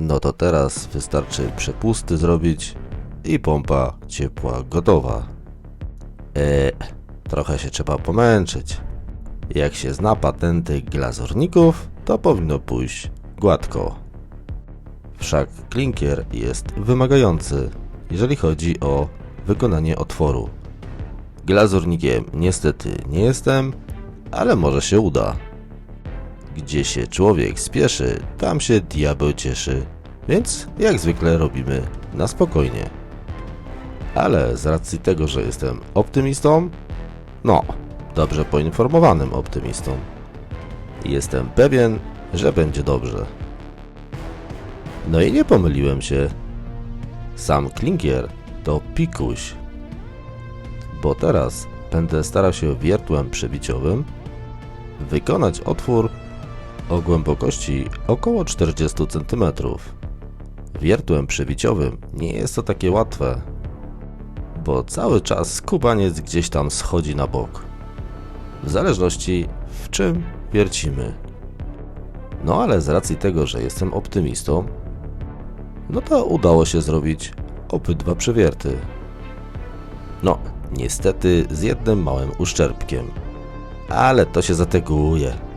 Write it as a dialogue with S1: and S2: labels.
S1: No to teraz wystarczy przepusty zrobić i pompa ciepła gotowa. Eee, trochę się trzeba pomęczyć. Jak się zna patenty glazurników, to powinno pójść gładko. Wszak klinkier jest wymagający, jeżeli chodzi o wykonanie otworu. Glazurnikiem niestety nie jestem, ale może się uda. Gdzie się człowiek spieszy, tam się diabeł cieszy, więc jak zwykle robimy na spokojnie. Ale z racji tego, że jestem optymistą, no, dobrze poinformowanym optymistą, jestem pewien, że będzie dobrze. No i nie pomyliłem się. Sam klinkier to pikuś. Bo teraz będę starał się wiertłem przebiciowym wykonać otwór o głębokości około 40 cm. Wiertłem przebiciowym nie jest to takie łatwe, bo cały czas skubaniec gdzieś tam schodzi na bok. W zależności w czym wiercimy. No ale z racji tego, że jestem optymistą, no to udało się zrobić obydwa przewierty. No, niestety z jednym małym uszczerbkiem. Ale to się zateguje.